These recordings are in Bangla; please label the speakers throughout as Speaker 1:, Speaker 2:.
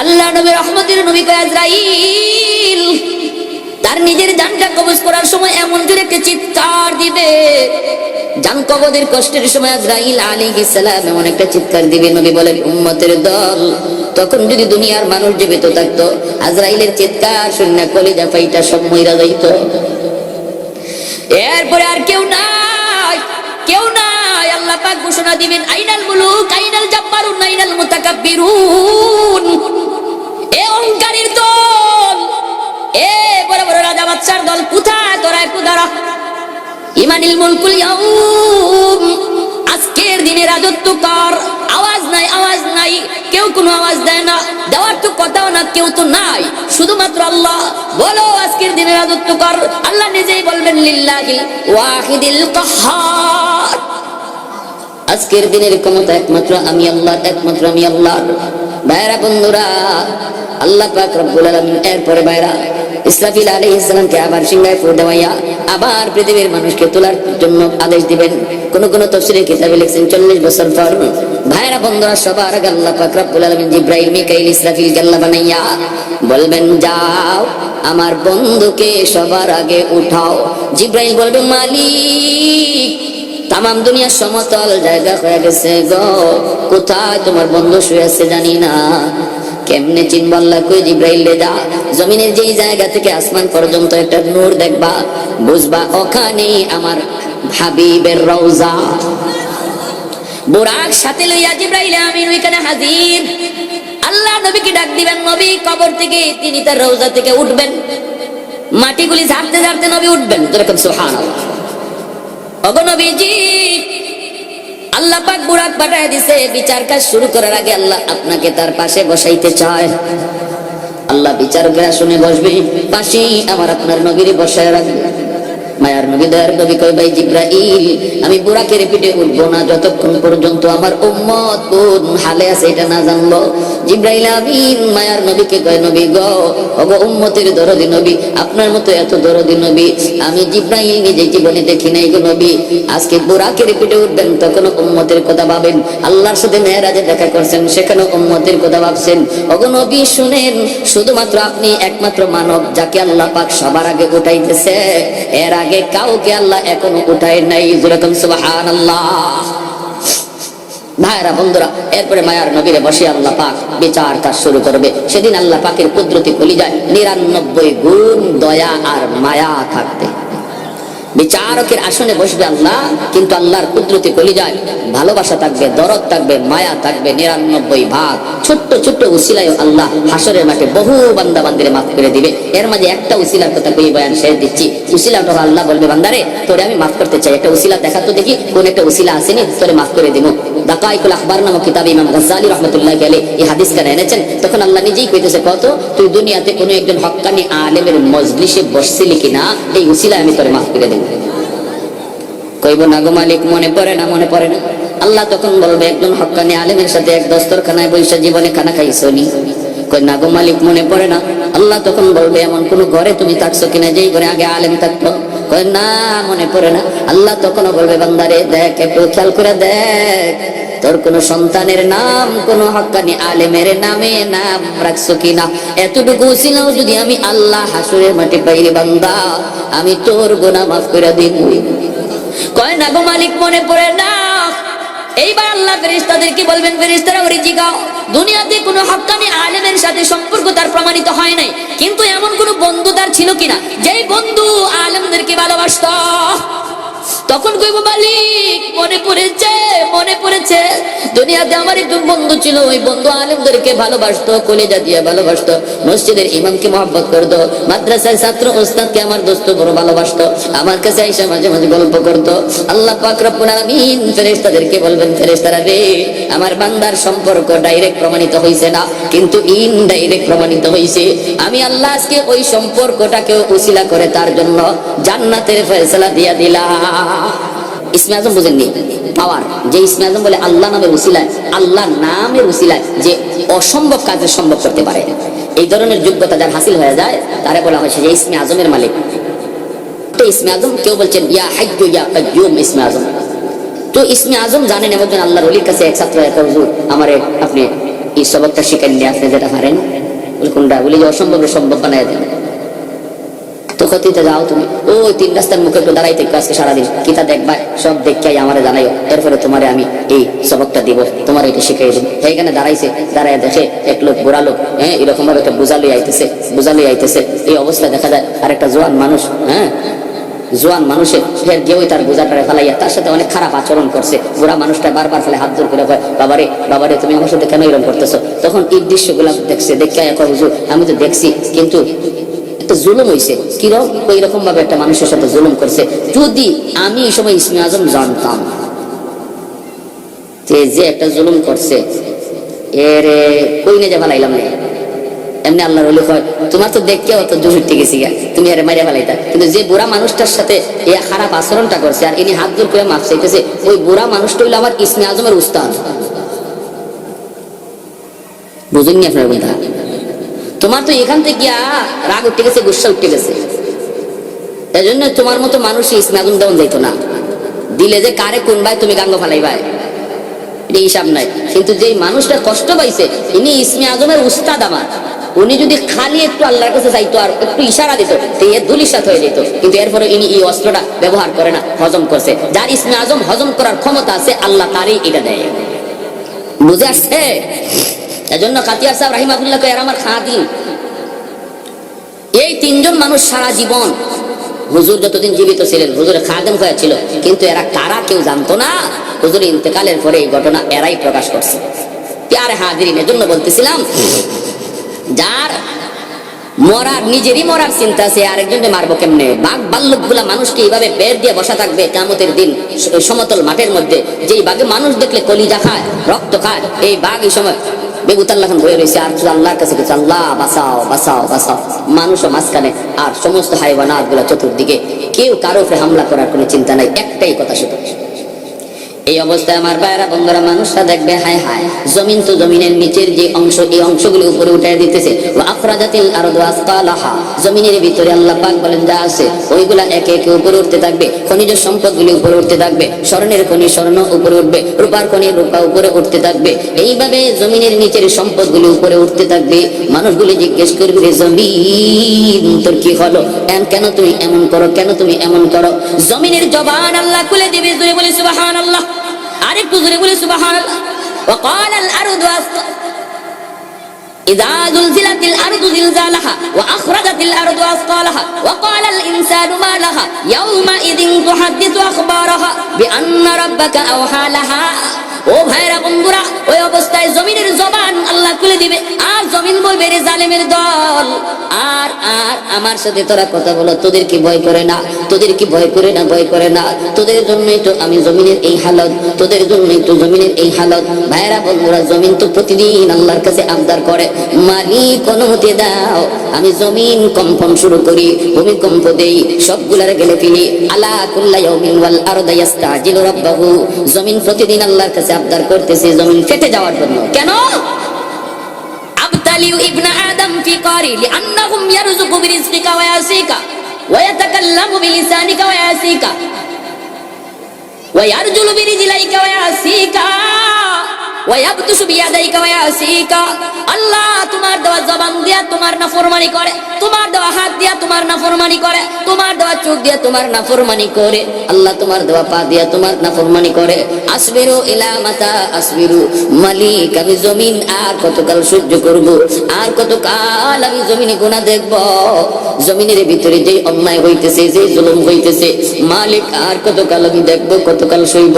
Speaker 1: আল্লাহ নবী রহমতের নবী আজরাইল তার নিজের জানটা কবজ করার সময় এমন জোরে একটা চিৎকার দিবে। জান কবদের কষ্টের সময় আজরাইল আলাইহিস সালাম এমন একটা চিৎকার দিবে, নবী বলেন, উম্মতের দল, তখন যদি দুনিয়ার মানুষ জীবিত থাকতো, আজরাইলের চিৎকার শুনে কলিজা ফাইটা সব মইরা যাইত। এরপরে আর কেউ নাই কেউ নাই। আল্লাহ পাক ঘোষণা দিবেন, আইনাল আইনাল মুতাকাব্বিরুন। এ অহংকারীর দল, এ বড় বড় রাজা বাচ্চার দল, কোথায় তোরা একটু দাঁড়া? ইমানিল মুলকুল ইয়াউম, আজকের দিনে রাজত্ব কর। আওয়াজ নাই আওয়াজ নাই, কেউ কোনো আওয়াজ দেয় না। দেওয়ার তো কথাও না, কেউ তো নাই। শুধুমাত্র আল্লাহ। বলো, আজকের দিনে রাজত্ব কর। আল্লাহ নিজেই বলবেন লিল্লাহি ওয়াহিদিল কাহ্হার আজকের দিনের ক্ষমতা একমাত্র আমি আল্লাহ একমাত্র আমি আল্লাহ ভাইরা বন্ধুরা, আল্লাহ পাক রব্বুল আলামিন এরপরে ভাইরা ইসরাফিল আলাইহিস সালামকে আবার সিংহায় ফুট দেওয়াইয়া আবার পৃথিবীর মানুষকে তোলার জন্য আদেশ দিবেন। কোন কোন তফসিলের কিতাবে লিখছেন, চল্লিশ বছর পর। ভাইরা বন্ধুরা, সবার আগে আল্লাহ পাক রব্বুল আলামিন জিব্রাইল, মিকাইল, ইসরাফিল আল্লাহ বানাইয়া বলবেন, যাও আমার বন্ধুকে সবার আগে উঠাও। জিব্রাইল বলবে, মালিক তামাম দুনিয়ার সমতল জায়গা হয়ে গেছে গো। কোথায় তোমার বন্ধু শুয়ে আছে জানি না। কেমনে চিনবাল্লা কই জিব্রাইল যা। জমিনের যেই জায়গা থেকে আসমান পর্যন্ত একটা নূর দেখবা, বুঝবা ওখানে আমার হাবিবের রওজা। বোরাক সাথে লইয়া জিব্রাইল আমিন ওইখানে হাজির। আল্লাহ নবীকে ডাক দিবেন, নবী কবর থেকে তিনি তার রওজা থেকে উঠবেন। মাটিগুলি ঝাড়তে ঝাড়তে নবী উঠবেন। যেরকম সুবহানাল্লাহ। আল্লাহ পাক বুরাক পাঠায় দিছে, বিচার কাজ শুরু করার আগে আল্লাহ আপনাকে তার পাশে বসাইতে চায়। আল্লাহ বিচার করে শুনে বসবে, পাশেই আমার আপনার নবীরে বসায় রাখবে। মায়ার নবী দয়ার নবী কই ভাই জিব্রাইল, আমি বুরাকের পিঠে উঠবো না, যতক্ষণ পর্যন্ত আমার উম্মত কোন হালে আছে এটা না জানলো। জিব্রাইল আমিন মায়ার নবীকে কয়, নবী গো, ওগো উম্মতের দরদি নবী, আপনার মতো এত দরদি নবী, আমি জিব্রাইল নিজে জীবনে দেখি নাই গো নবী। আজকে বুরাকের পিঠে উঠবেন, তখন উম্মতের কথা ভাবেন। আল্লাহর সাথে মেয়েরাজে দেখা করছেন, সেখানে উম্মতের কথা ভাবছেন। ওগো নবী শুনেন, শুধুমাত্র আপনি একমাত্র মানব, যাকে আল্লাহ পাক সবার আগে উঠাইতেছে। এর আগে কাউকে আল্লাহ এখনও উঠায় নাই। যেরকম সুবাহান আল্লাহ ভাইরা বন্ধুরা, এরপরে মায়ার নবীরে বসে আল্লাহ পাক বিচার কাজ শুরু করবে। সেদিন আল্লাহ পাকের কুদরতি খুলি যায় নিরানব্বই গুণ দয়া আর মায়া থাকবে। বিচারকের আসনে বসবে আল্লাহ, কিন্তু আল্লাহর কুদরতি কলি যায় ভালোবাসা থাকবে, দরদ থাকবে, মায়া থাকবে, নিরানব্বই ভাগ। ছোট্ট ছোট্ট উসিলায় আল্লাহ হাসরের মাঠে বহু বান্দা বান্দিরে মাফ করে দিবে। এর মাঝে একটা উসিলার কথা কই বয়ান শেষ দিচ্ছি। উসিলাটা আল্লাহ বলবে, বান্দারে, তোরে আমি মাফ করতে চাই। একটা উসিলা দেখা তো দেখি, কোন একটা উসিলা আসেনি, তোরে মাফ করে দিব দাকাইকুল আখবার নামক কিতাব ইমাম গাজ্জালি রহমতুল্লাহ আলাইহি এই হাদিস কেন এনেছেন। তখন আল্লাহ নিজেই কইতেছে, কত? তুই দুনিয়াতে কোনো একজন হক্কানি আলেমের মজলিসে বসছিলি কিনা? এই উসিলা আমি তোরে মাফ করে দেব কইব, না গো মালিক, মনে পড়ে না, মনে পড়ে না। আল্লাহ তখন বলবে, একজন হক্কানি আলেমের সাথে এক দস্তরখানায় বৈশা জীবনে খানা খাইছো নি কই, না গো মালিক, মনে পড়ে না। আল্লাহ তখন বলবে, এমন কোন ঘরে তুমি থাকছো কিনা যেই ঘরে আগে আলেম থাকতো? কই, না, মনে পড়ে না। আল্লাহ তখনও বলবে, বান্দারে, দেখ, একটু খেয়াল করে দেখ। তোর কোন সন্তানের নাম, কোন হক্কানি আলেমের নামে নাম রাখছো কিনা? এতটুকু ছিল যদি আমি আল্লাহ হাসুরের মাটি পাইরে বান্দা, আমি তোর গোনা মাফ করে দিব কয় না গো মালিক, মনে পড়ে না? এইবার আল্লাহ ফেরেশতাদের কি বলবেন ফেরিস্তারা ওরে জিগাও দুনিয়াতে কোনো হক্কানি আলেমের সাথে সম্পর্ক তার প্রমাণিত হয় নাই। কিন্তু এমন কোনো বন্ধু তার ছিল কিনা? যেই বন্ধু আলেমদেরকে ভালোবাসতো। তখন কইব, মালিক, মনে পড়েছে মনে পড়েছে। দুনিয়াতে আমার একজন বন্ধু ছিল, ওই বন্ধু আলেমদেরকে ভালোবাসতো, কলেজা দিয়ে ভালোবাসতো। মসজিদের ইমামকে মহব্বত করতো মাদ্রাসায় ছাত্র ওস্তাদকে আমার দোস্ত বড় ভালোবাসতো, আমার কাছে আইসা মাঝে মাঝে গল্প করতো। আল্লাহ পাক আলামিন ফেরেশতাদেরকে বলবেন, ফেরেশতারা রে, আমার বান্দার সম্পর্ক ডাইরেক্ট প্রমাণিত হইছে না, কিন্তু ইনডাইরেক্ট প্রমাণিত হইছে। আমি আল্লাহ আজকে ওই সম্পর্কটাকে উসিলা করে তার জন্য জান্নাতের ফয়সালা দিয়া দিলাম। ইসমে আজম পাওয়ার যে ইসমে আজম বলে আল্লাহ নামের উসিলায় আল্লাহ নামের উসিলায় যে অসম্ভব কাজের সম্ভব করতে পারে। এই ধরনের যোগ্যতা যার হাসিল হয়ে যায় বলা হয়েছে যে ইসমে আজমের মালিক। তো ইসমে আজম কেউ বলছেন, ইয়া হাজ্জু ইয়া ইসমে আজম। তো ইসমে আজম জানেন একজন আল্লাহর কাছে আমারে আপনি এই সবকটা শিখাই নিয়ে যেটা পারেন? কোনটা? বলি, যে অসম্ভব সম্ভব বানাই দেন। যাও তুমি। ওই তিন রাস্তার মুখে দাঁড়াই থেকে আজকে সারাদিন। কিতা দেখবা? সব জানাইও। এরপরে তোমারে আমি এই সবকটা দিব। তোমার এটা শিখাই দিব। দাঁড়াইছে দাঁড়ায় দেখে এক লোক হ্যাঁ এরকম ভাবে একটা বোঝালই আইতেছে বোঝালই আইতেছে। এই অবস্থা দেখা যায় আর একটা জোয়ান মানুষ হ্যাঁ জোয়ান মানুষের ফের তার বোঝাটারে ফেলাইয়া তার সাথে অনেক খারাপ আচরণ করছে। বুড়া মানুষটা বারবার ফেলে হাত জোর করে কয়, বাবারে বাবারে, তুমি আমার সাথে কেন এরকম করতেছো? তখন এই দৃশ্যগুলো দেখছে দেখে কয়, হুজুর, আমি তো দেখছি, কিন্তু একটা জুলুম হয়েছে কীরকম ওই রকম ভাবে একটা মানুষের সাথে জুলুম করছে? যদি আমি এই সময় ইসমি আজম জানতাম যে একটা জুলুম করছে এর কই নিয়ে যে ফেলাইলাম না এমনি আল্লাহর ওলি কয়, তোমার তো দেখতে অত জুজুর গেছি গা, তুমি আরে মারিয়া ফেলাইতা। কিন্তু যে বুড়া মানুষটার সাথে এই খারাপ আচরণটা করছে আর ইনি হাত জোর করে মাপ চাইতেছে, ওই বুড়া মানুষটা হইল আমার ইসমি আজমের উস্তাদ। বুঝেননি আপনার কথা? তোমার তো এখান থেকে রাগ উঠে গেছে, গুসা উঠে গেছে। এই জন্য তোমার মতো মানুষ ইসমি আজম দেওয়া যাইতো না। দিলে যে কারে কোন ভাই তুমি গাঙ্গ ফালাই ভাই এটা হিসাব নাই। কিন্তু যেই মানুষটা কষ্ট পাইছে, ইনি ইসমি আজমের উস্তাদ আমার। উনি যদি খালি একটু আল্লাহর কাছে যাইতো আর একটু ইশারা দিত, তো এ দুলিশাত হয়ে যেত। কিন্তু এরপরে ইনি এই অস্ত্রটা ব্যবহার করে না, হজম করছে। যার ইসমি আজম হজম করার ক্ষমতা আছে, আল্লাহ তারই এটা দেয়। বুঝে আসছে? এজন্য কাতিয়ার সাহেব রাহিমাবুল্লাহ এর আমার খাদিম। এই তিনজন মানুষ সারা জীবন হুজুর যতদিন জীবিত ছিলেন, হুজুরের খাদেম হয়েছিল কিন্তু এরা কারা কেউ জানতো না। হুজুর ইন্তেকালের পরে এই ঘটনা এরাই প্রকাশ করছে। প্যারে হাজিরিন, এজন্য বলতেছিলাম, যার মরার, নিজেরই মরার চিন্তা আছে, আরেকজনকে মারবো কেমনে? বাঘ বাল্লুকগুলা মানুষকে এইভাবে বের দিয়ে বসা থাকবে কামতের দিন, সমতল মাঠের মধ্যে। যেই বাঘে মানুষ দেখলে কলিজা খায়, রক্ত খায়, এই বাঘ এই সময় বেগুতাল্লাহ বয়ে রয়েছে আর আল্লাহর কাছে কিছু আল্লাহ বাঁচাও বাঁচাও বাঁচাও। মানুষও মাঝখানে, আর সমস্ত হাইওয়ানাতগুলা চতুর্দিকে, কেউ কারও উপরে হামলা করার কোনো চিন্তা নাই, একটাই কথা শুধু। এই অবস্থায় আমার ভাইয়েরা, বন্ধুরা, মানুষরা দেখবে, হায় হায়, জমিন তো জমিনের নিচের যে অংশ, এই অংশগুলি উপরে উঠে দিতেছে। আফরাজাতিল আসকালাহা, জমিনের ভিতরে আল্লাহ পাক বলেন, যা আছে, ওইগুলা একে একে উপরে উঠতে থাকবে, খনিজ সম্পদগুলি উপরে উঠতে থাকবে, স্বর্ণের খনি, স্বর্ণ উপরে উঠবে, রূপার খনি, রূপা উপরে উঠতে থাকবে। এইভাবে জমিনের নিচের সম্পদগুলি উপরে উঠতে থাকবে। মানুষগুলি জিজ্ঞেস করবে জমিন, তোর কি হলো? কেন তুমি এমন করো? কেন তুমি এমন করো? জমিনের জবান আল্লাহ খুলে দিবে বলে, সুবহানাল্লাহ। আরেকটু জোরে বলে সুবহানাল্লাহ وقال الارض أسق... إذا زلزلت الأرض زلزالها وأخرجت الأرض أثقالها وقال الإنسان ما لها يومئذ تحدث أخبارها بأن ربك أوحى لها ও ভাইরা বন্ধুরা ওই অবস্থায় জমিনের জবান আল্লাহ খুলে দিবে আর জমিন বলবে রে জালেমের দল আর আর আমার সাথে তোরা কথা বলো তোদের কি ভয় করে না তোদের কি ভয় করে না ভয় করে না তোদের জন্যই তো আমি জমিনের এই হালত তোদের জন্যই তো জমিনের এই হালত ভাইরা বন্ধুরা জমিন তো প্রতিদিন আল্লাহর কাছে আবদার করে মালিক অনুমতি দাও। আমি জমিন কম্পন শুরু করি, ভূমিকম্প দেই, সবগুলার গেলে ফেলি আলা কুল্লা ইয়াউমিন ওয়াল আরদা ইয়াস্তাজিলু রাব্বাহু। জমিন প্রতিদিন আল্লাহর কাছে আবদার করতেছে, জমিন ফেটে যাওয়ার জন্য। কেন? আবতালিউ ইবনা আদম ফি কারি লিআন্নাহুম ইয়ারযুকু বিরিজকিকা ওয়া ইয়াসিকা, ওয়া ইয়াতাকাল্লামু বিলিসানিকা ওয়া ইয়াসিকা, ওয়া ইয়ারজুলু বিরিজলাইকা ওয়া ইয়াসিকা। কতকাল সহ্য করব, আর কতকাল আমি জমিনে গুণা দেখব। জমিনের ভিতরে যে অন্যায় হইতেছে যে জুলুম হইতেছে, মালিক আর কতকাল আমি দেখব, কতকাল সইব।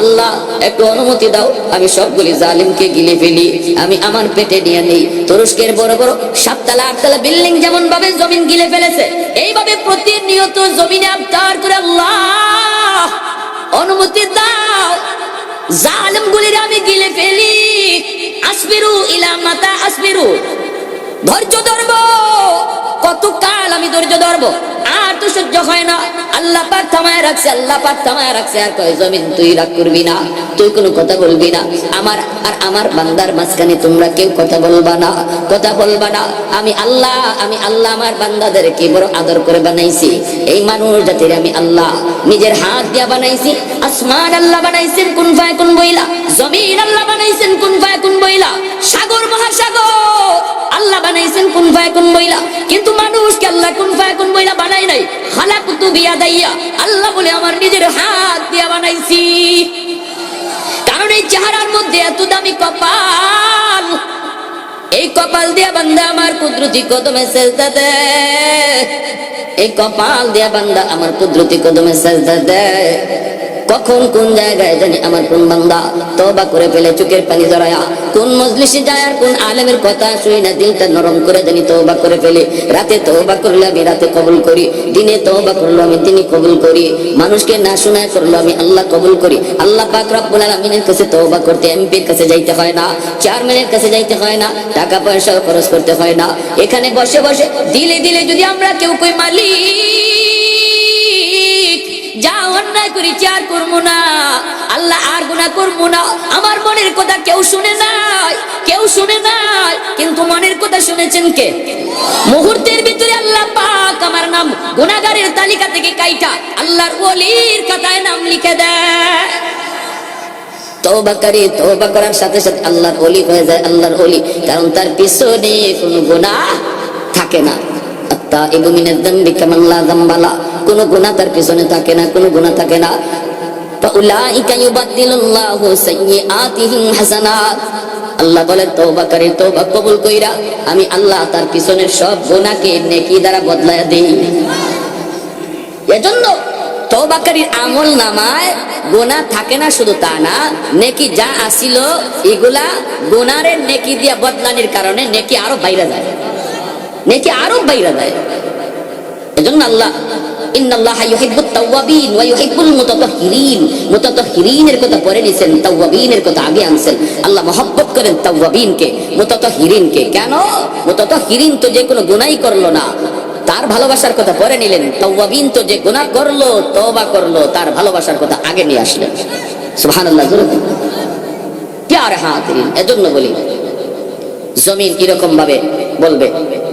Speaker 1: আল্লাহ, একটু অনুমতি দাও, আমি সবগুলি জালিমকে গিলে ফেলি। আমি আমার পেটে নিয়ে নেই। তুরস্কের বড় বড় সাততলা আটতলা বিল্ডিং যেমন ভাবে জমিন গিলে ফেলেছে, এইভাবে প্রতিনিয়ত জমিনে আবতার করে আল্লাহ অনুমতি দাও। জালিম গুলির আমি গিলে ফেলি। আসবিরু ইলা মাতা আসবিরু। ধৈর্য ধরবো। কত কাল আমি ধৈর্য ধরবো। আর তো সহ্য হয় না। আল্লাহ পাক থামায় রাখছে, আল্লাহ পাক থামায় রাখছে। আর কয়, জমিন তুই রাগ করবি না, তুই কোনো কথা বলবি না। আমার আর আমার বান্দার মাঝখানে তোমরা কেউ কথা বলবা না, কথা বলবা না। আমি আল্লাহ আমি আল্লাহ, আমার বান্দাদেরকে বড় আদর করে বানাইছি। এই মানুষ জাতির আমি আল্লাহ। নিজের হাত দিয়া বানাইছি, আসমান আল্লাহ বানাইছেন, কোন ফায় কোন বইলা? জমিন আল্লাহ বানাইছেন, কোন ফায় কোন বইলা? সাগর, মহাসাগর, আল্লাহ বানাইছেন, কোন ফায় কোন বইলা? কিন্তু মানুষকে আল্লাহ কোন ফায় কোন বইলা বানাই নাই? খালাকুতু বিয়া দাইয়া আল্লাহ বলে আমার নিজের হাত দিয়া বানাইছি। কারণ এই চেহারার মধ্যে এত দামি কপাল। এই কপাল দিয়া বান্দা আমার কুদরতি কদমে সেজদা দে এই কপাল দিয়া বান্দা আমার কুদরতি কদমে সেজদা দে কখন কোন জায়গায় জানি আমার কোন বান্দা তবা করে ফেলে চোখের পানি জড়ায়া কোন মজলিসে যায় আর কোন আলেমের কথা শুই না, দিলটা নরম করে জানি তবা করে ফেলে। রাতে তবা করলে আমি রাতে কবুল করি, দিনে তবা করল আমি দিনে কবুল করি। মানুষকে না শোনায় করল আমি আল্লাহ কবুল করি। আল্লাহ পাক রব্বুল আলামিনের কাছে তওবা করতে এমপির কাছে যাইতে হয় না, চেয়ারম্যানের কাছে যাইতে হয় না, টাকা পয়সা খরচ করতে হয় না। এখানে বসে বসে দিলে দিলে যদি আমরা কেউ কই মালিক যা অন্যায় করি চার করব না? আল্লাহ আর গুণা করব না। আমার মনের কথা কেউ শুনে নাই, কেউ শুনে নাই। কিন্তু মনের কথা শুনেছেন কে? মুহূর্তের ভিতরে আল্লাহ পাক আমার নাম গুণাগারের তালিকা থেকে কাইটা আল্লাহর ওলির কথায় নাম লিখে দেয়। তওবা করে সাথে সাথে আল্লাহর হয়ে যায় কারণ তার পিছনে কোনো গুনাহ থাকে না। কোনো গুনাহ তার পিছনে থাকে না, কোনো গুনাহ থাকে না। আল্লাহ কবুল কইরা আমি আল্লাহ তার সব গুনাহকে নেকি দ্বারা এজন্য আমল নামায় গোনা থাকে না শুধু তা না, নেকি যা আসিল, এগুলা গোনারের নেকি দিয়া বদলানির কারণে নেকি আরও বাইরে যায়। নেকি আরও বাইরে যায়। এজন্য আল্লাহ তার ভালোবাসার কথা পরে নিলেন, তাওয়াবিন তো যে গুনাহ করল, তওবা করল, তার ভালোবাসার কথা আগে নিয়ে আসলেন। সুবহানাল্লাহ। প্যার এজন্য বলি, জমিন কীরকম ভাবে বলবে,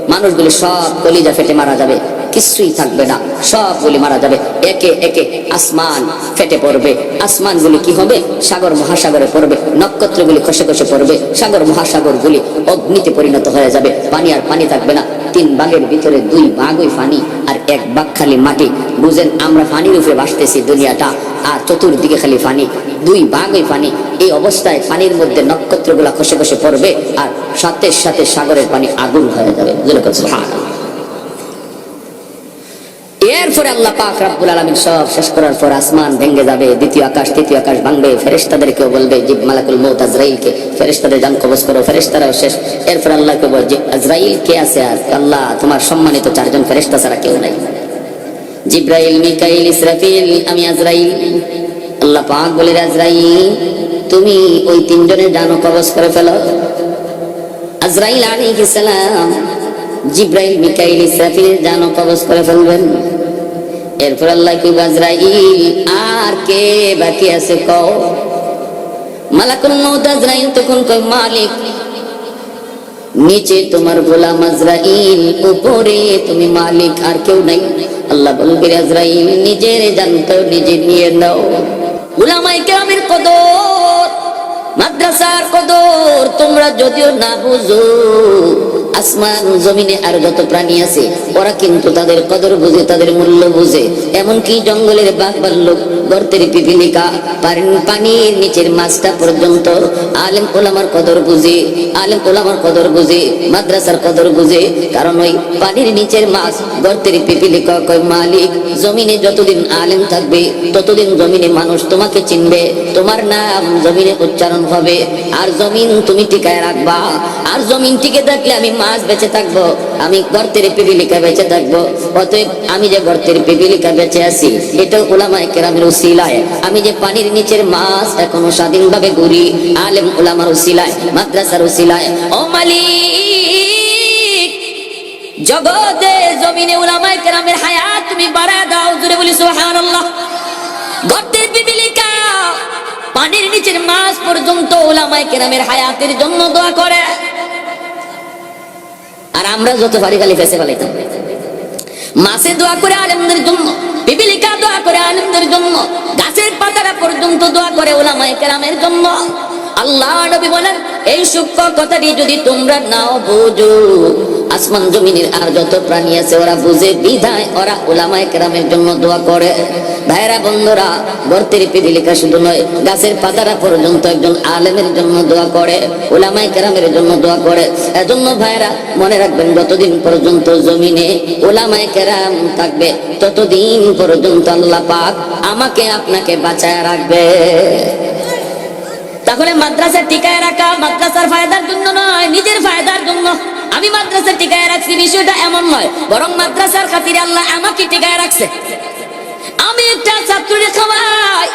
Speaker 1: মানুষগুলি সব কলিজা ফেটে মারা যাবে। কিছুই থাকবে না। সবগুলি মারা যাবে। একে একে আসমান ফেটে পড়বে। আসমানগুলি কি হবে? সাগর, মহাসাগরে পড়বে। নক্ষত্রগুলি খসে খসে পড়বে। সাগর মহাসাগরগুলি অগ্নিতে পরিণত হয়ে যাবে। পানি আর পানি থাকবে না। তিন ভাগের ভিতরে দুই ভাগই পানি আর এক ভাগ খালি মাটি। বুঝেন, আমরা পানির উপরে ভাসতেছি দুনিয়াটা। আর চতুর্দিকে খালি পানি দুই ভাগই পানি এই অবস্থায় পানির মধ্যে নক্ষত্রগুলা খসে খসে পড়বে আর সাথে সাথে সাগরের পানি আগুন হয়ে যাবে। এরপরে আল্লাহ পাক রাব্বুল আলামিন সব শেষ করার পর আসমান ভেঙে যাবে, দ্বিতীয় আকাশ, তৃতীয় আকাশ ভাঙবে, ফেরেশতাদেরকেও বলবে, জিব মালাকুল মউত আজরাইলকে। ফেরেশতাদের জান কবজ করো, ফেরেশতারাও শেষ। এরপর আল্লাহকে বল যে আজরাইল কে আছে আর? আল্লাহ, তোমার সম্মানিত চারজন ফেরেশতা ছাড়া কেউ নাই। জিব্রাইল, মিকাইল, ইসরাফিল, আমি আজরাইল। আল্লাহ পাক বলে, আজরাইল, তুমি ওই তিনজনের জানো কবজ করে ফেলো। আজরাইল আলাইহিস সালাম, জিব্রাইল, মিকাইল, ইসরাফিল জানো কবজ করে ফেলবেন। এরপর আল্লাহ কি আজরাইল আর কে বাকি আছে কও? মালাকুল মউত আজরাইল তখন কয়, মালিক, নিচে তোমার গোলাম আজরাইল, উপরে তুমি মালিক, আর কেউ নাই। আল্লাহ বলবে আজরাইল, নিজের জানতো নিজে নিয়ে নাও। উলামায়ে কেরামের কদর, মাদ্রাসার কদর, তোমরা যদিও না বুঝো আসমান জমিনে আর যত প্রাণী আছে, ওরা কিন্তু তাদের কদর বুঝে, তাদের মূল্য বুঝে। এমনকি জঙ্গলের বাঘ ভাল্লুক গর্তের পিপিলিকা পানি- পানির নিচের মাছটা পর্যন্ত আলেম ওলামার কদর বুঝে, আলেম ওলামার কদর বুঝে, মাদ্রাসার কদর বুঝে। কারণ ওই পানির নিচের মাছ, গর্তের পিপিলিকা কয়, মালিক, জমিনে যতদিন আলেম থাকবে, ততদিন জমিনে মানুষ তোমাকে চিনবে। তোমার নাম জমিনে উচ্চারণ হবে। আর জমিন তুমি টিকায় রাখবা। আর জমিন টিকে থাকলে আমি মাছ বেঁচে থাকব, আমি গর্তের পিপিলিকা বেঁচে থাকব। অতএব আমি যে গর্তের পিপিলিকা বেঁচে আছি এটা ওলামায় কেরামের উসিলায়। আমি যে পানির নিচের মাছ এখনও স্বাধীনভাবে ঘুরি, আলেম ওলামার উসিলায়, মাদ্রাসার উসিলায়। ও মালিক, জগতে জমিনে উলামায়ে কেরামের হায়াত তুমি বাড়ায় দাও জুড়ে বলি সুবহানাল্লাহ। গর্তের পিপিলিকা, পানির নিচের মাছ পর্যন্ত ওলামায়ে কেরামের হায়াতের জন্য দোয়া করে। আর আমরা যত পারি খালি ফেসে ফেলাইতাম। মাসে দোয়া করে আলেমদের জন্য, পিপিলিকা দোয়া করে আলেমদের জন্য, গাছের পাতারা পর্যন্ত দোয়া করে ওলামায় কেরামের জন্য। আল্লাহ নবী বলেন, এই সূক্ষ্ম কথাটি যদি তোমরা নাও বুঝো আসমান জমিনের আর যত প্রাণী আছে, ওরা বুঝে বিধায়, ওরা ওলামায়ে কেরামের জন্য দোয়া করে। ভাইরা বন্ধুরা গর্তের পিপিলিকা শুধু নয়, গাছের পাতারা পর্যন্ত একজন আলেমের জন্য দোয়া করে, ওলামায়ে কেরামের জন্য দোয়া করে। এজন্য ভাইরা মনে রাখবেন, যতদিন পর্যন্ত জমিনে ওলামায়ে কেরাম থাকবে, ততদিন পর্যন্ত আল্লাহ পাক আমাকে, আপনাকে বাঁচায় রাখবে। তাহলে মাদ্রাসা টিকায় রাখা মাদ্রাসার ফায়দার জন্য নয়, নিজের ফায়দার জন্য। আমি মাদ্রাসা টিকায় রাখছি, বিষয়টা এমন নয়, বরং মাদ্রাসার খাতির আল্লাহ আমাকে টিকায় রাখছে। আমি একটা ছাত্রকে খাওয়াই।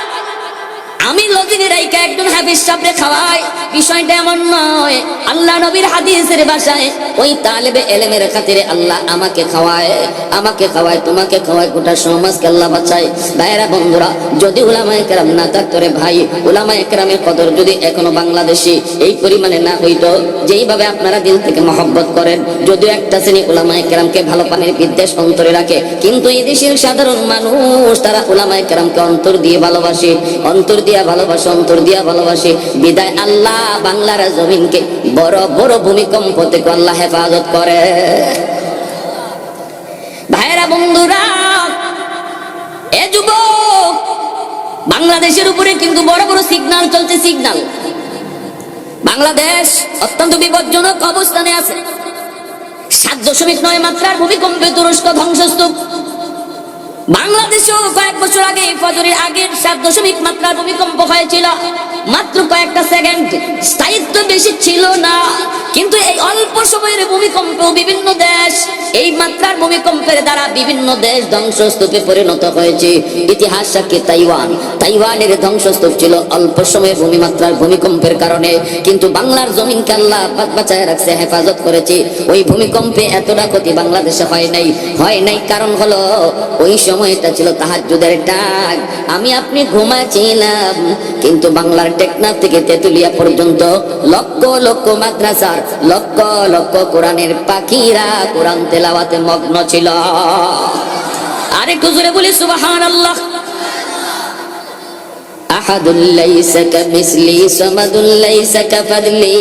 Speaker 1: আমি লজিনে রাইকা একজন হাফিজ সাহেবরে খাওয়াই, বিষয়টা এমন নয়। আল্লাহ নবীর হাদিসের ভাষায় ওই তালেবে এলেমের খাতিরে আল্লাহ আমাকে খাওয়ায় আমাকে খাওয়ায়, তোমাকে খাওয়ায়, গোটা সমাজকে আল্লাহ বাঁচায়। ভাইয়েরা, বন্ধুরা, যদি উলামায়ে কেরাম না থাকতো রে ভাই, উলামায়ে কেরামের কদর যদি এখনও বাংলাদেশে এই পরিমাণে না হইতো, যেইভাবে আপনারা দিল থেকে মহব্বত করেন, যদিও একটা শ্রেণি উলামায়ে কেরামকে ভালো পানির বিদ্বেষ অন্তরে রাখে, কিন্তু এই দেশের সাধারণ মানুষ, তারা উলামায়ে কেরামকে অন্তর দিয়ে ভালোবাসে, অন্তর দিয়া ভালোবাসে, অন্তর দিয়া ভালোবাসে। বিদায় আল্লাহ বাংলার জমিনকে। বড় বড় ভূমিকম্প থেকে আল্লাহ হেফাজত করে। ভাইরা বন্ধুরা, এ যুবক, বাংলাদেশের উপরে কিন্তু বড় বড় সিগনাল চলছে, সিগনাল। বাংলাদেশ অত্যন্ত বিপজ্জনক অবস্থানে আছে। সাত দশমিক নয় মাত্রার ভূমিকম্পে তুরস্ক ধ্বংসস্তূপ। বাংলাদেশেও কয়েক বছর আগে ফজরের আগের সাত দশমিক মাত্রার ভূমিকম্প হয়েছিল। মাত্র কয়েকটা সেকেন্ড স্থায়িত্ব বেশি ছিল না। কিন্তু এই অল্প সময়ের ভূমিকম্প বিভিন্ন দেশ, এই মাত্রার ভূমিকম্পের দ্বারা বিভিন্ন দেশ ধ্বংসস্তূপে পরিণত হয়েছে। ইতিহাস সাক্ষী তাইওয়ান। তাইওয়ানের ধ্বংসস্তূপ ছিল অল্প ভূমিমাত্রার ভূমিকম্পের কারণে। কিন্তু বাংলার জমিনকে আল্লাহ বাঁচায় রাখছে, হেফাজত করেছে। ওই ভূমিকম্পে এতটা ক্ষতি বাংলাদেশে হয় নাই। হয় নাই কারণ হলো, ওই সময়টা ছিল তাহাজুদের ডাক আমি আপনি ঘুমাচ্ছিলাম, কিন্তু বাংলার টেকনা থেকে তেতুলিয়া পর্যন্ত লক্ষ লক্ষ মাদ্রাসার, লক্ষ লক্ষ কোরআনের পাখিরা কোরআন তেলাওয়াতে মগ্ন ছিল। আরেকটু জোরে বলি সুবাহান আল্লাহ আহাদুল্লাইসা কামিসলি সমাদুল্লাইসা কাফাদলি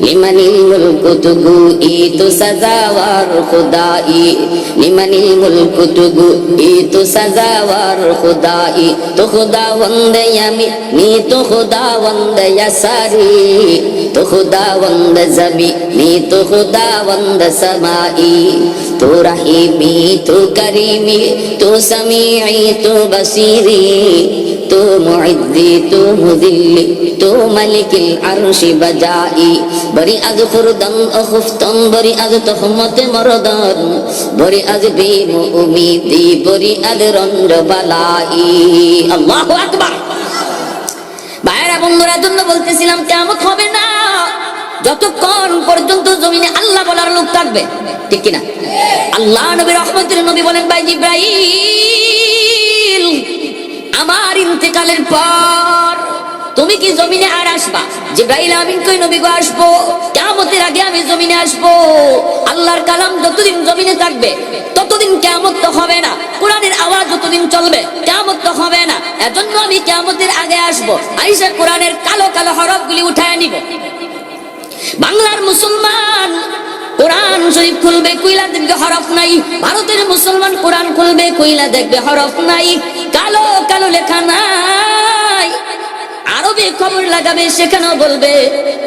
Speaker 1: لمن الملك تقوي تسزاوار خدائي لمن الملك تقوي تسزاوار خدائي تو خدا وند يمي ني تو خدا وند يساري تو خدا وند زمي ني تو خدا وند سمائي تو رحيمي تو كريمي تو سميعي تو بصيري তো মুইদ্দি তো মুদিল্লি তো মালিকিল আরশি বাজাই বরি আজ বরি আজ তহমতে বরি আজ বিম উমিদি বরি আজ রন্দ বালাই আল্লাহু আকবার বন্ধুরা জন্য বলতেছিলাম কেমন হবে না। যতক্ষণ পর্যন্ত জমিনে আল্লাহ বলার লোক থাকবে, ঠিক কিনা? আল্লাহ নবী রহমতের নবী বলেন, ভাই ইব্রাহিম আমার ইন্তেকালের পর তুমি কি জমিনে আর আসবা? জিব্রাইল আমিন কই, নবী গো, আসব। কিয়ামতের আগে আমি জমিনে আসব। আল্লাহর কালাম যতদিন জমিনে থাকবে, ততদিন কিয়ামত তো হবে না। কোরআনের আওয়াজ যতদিন চলবে, কিয়ামত তো হবে না। এজন্য আমি কিয়ামতের আগে আসব। আইসা কোরআনের কালো কালো হরফগুলি উঠায় নিব। বাংলার মুসলমান, কোরআন শরীফ খুলবে, কইলা দেখবে হরফ নাই। ভারতের মুসলমান কোরআন খুলবে, কইলা দেখবে হরফ নাই। কালো কালো লেখা নাই। আরবে খবর লাগাবে, সেখানেও বলবে,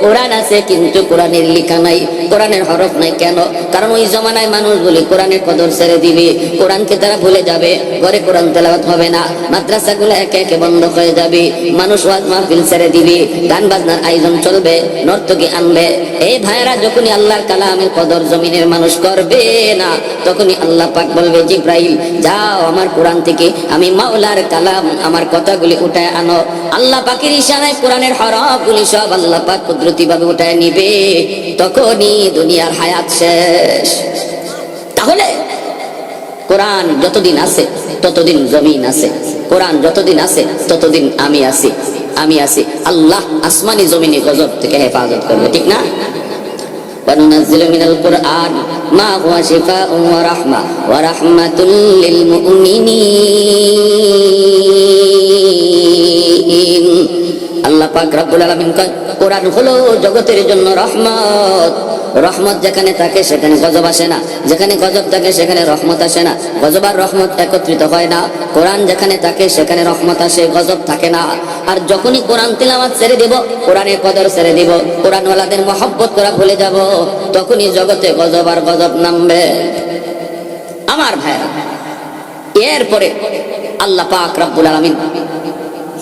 Speaker 1: কোরআন আছে কিন্তু কোরআনের লেখা নাই। কোরআনের হরফ নাই কেন? কারণ ওই জমানায় মানুষ বলে কোরআনের কদর ছেড়ে দিবে। কোরআনকে তারা ভুলে যাবে, ঘরে কোরআন তেলাওয়াত হবে না। মাদ্রাসাগুলো একে একে বন্ধ হয়ে যাবে। মানুষ ওয়াজ মাহফিল ছেড়ে দিবে। গান বাজনার আয়োজন চলবে, নর্তকী আনবে। এই ভাইয়েরা, যখনই আল্লাহর কালামের কদর জমিনের মানুষ করবে না, তখনই আল্লাহ পাক বলবে, জিব্রাইল, যাও আমার কোরআন থেকে, আমি মাওলার কালাম, আমার কথাগুলি উঠায় আনো। আল্লাহ পাকের ইশারায় কোরআনের হরফগুলি সব আল্লাহ পাক কুদরতি ভাবে উঠায় নিবে তখনই দুনিয়ার হায়াত শেষ তাহলে কোরআন যতদিন আছে ততদিন জমিন আছে কোরআন যতদিন আছে ততদিন আমি আছি আমি আছি আল্লাহ আসমানি জমিনি গজব থেকে হেফাজত করবে ঠিক না وننزل من القرآن ما هو شفاء ورحمة ورحمة للمؤمنين কোরআন হলো জগতের জন্য রহমত। রহমত যেখানে থাকে সেখানে গজব আসে না। যেখানে গজব থাকে সেখানে রহমত আসে না। গজব আর রহমত একত্রিত হয় না। কোরআন যেখানে থাকে সেখানে রহমত আসে, গজব থাকে না। আর যখনই কোরআন ছেড়ে দিব, কোরআনের কদর ছেড়ে দিব, কোরআনওয়ালাদের মহব্বত করা ভুলে যাব, তখনই জগতে গজব আর গজব নামবে। আমার ভাইরা, এরপরে আল্লাহ পাক রব্বুল আলামিন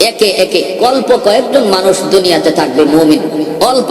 Speaker 1: একে একে অল্প কয়েকজন মানুষ দুনিয়াতে থাকবে মুমিন। অল্প